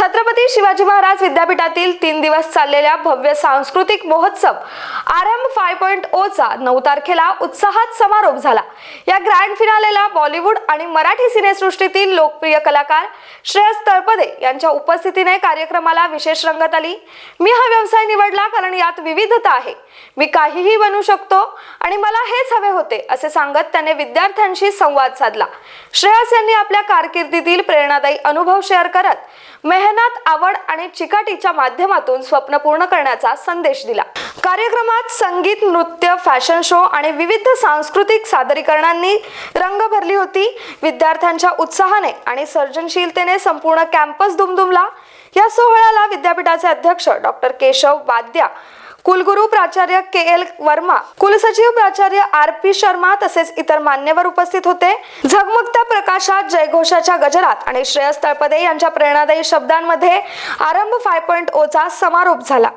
छत्रपती शिवाजी महाराज विद्यापीठातील तीन दिवस चाललेल्या भव्य सांस्कृतिक महोत्सव आर एम फाय पॉईंट ओचा नऊ तारखेला उत्साहात समारोप झाला. या ग्रँड फिनालेला बॉलिवूड आणि मराठी सिनेसृष्टीतील लोकप्रिय कलाकार श्रेयस तळपदे यांच्या उपस्थितीने कार्यक्रमाला विशेष रंगत आली. मी हा व्यवसाय निवडला कारण यात विविधता आहे. मी काहीही बनू शकतो आणि मला हेच हवे होते असे सांगत त्याने विद्यार्थ्यांशी संवाद साधला. श्रेयस यांनी आपल्या कारकिर्दीतील प्रेरणादायी अनुभव शेअर करत अध्ययनात आवड आणि चिकाटीच्या माध्यमातून स्वप्न पूर्ण करण्याचा संदेश दिला. कार्यक्रमात संगीत नृत्य फॅशन शो आणि विविध सांस्कृतिक सादरीकरणांनी रंग भरली होती. विद्यार्थ्यांच्या उत्साहाने आणि सर्जनशीलतेने संपूर्ण कॅम्पस दुमदुमला. या सोहळ्याला विद्यापीठाचे अध्यक्ष डॉक्टर केशव वाद्या कुलगुरू प्राचार्य के एल वर्मा कुलसचिव प्राचार्य आर पी शर्मा तसेच इतर मान्यवर उपस्थित होते. झगमगत्या प्रकाशात जयघोषाच्या गजरात आणि श्रेयस तळपदे यांच्या प्रेरणादायी शब्दांमध्ये आरंभ फाय पॉईंट ओचा समारोप झाला.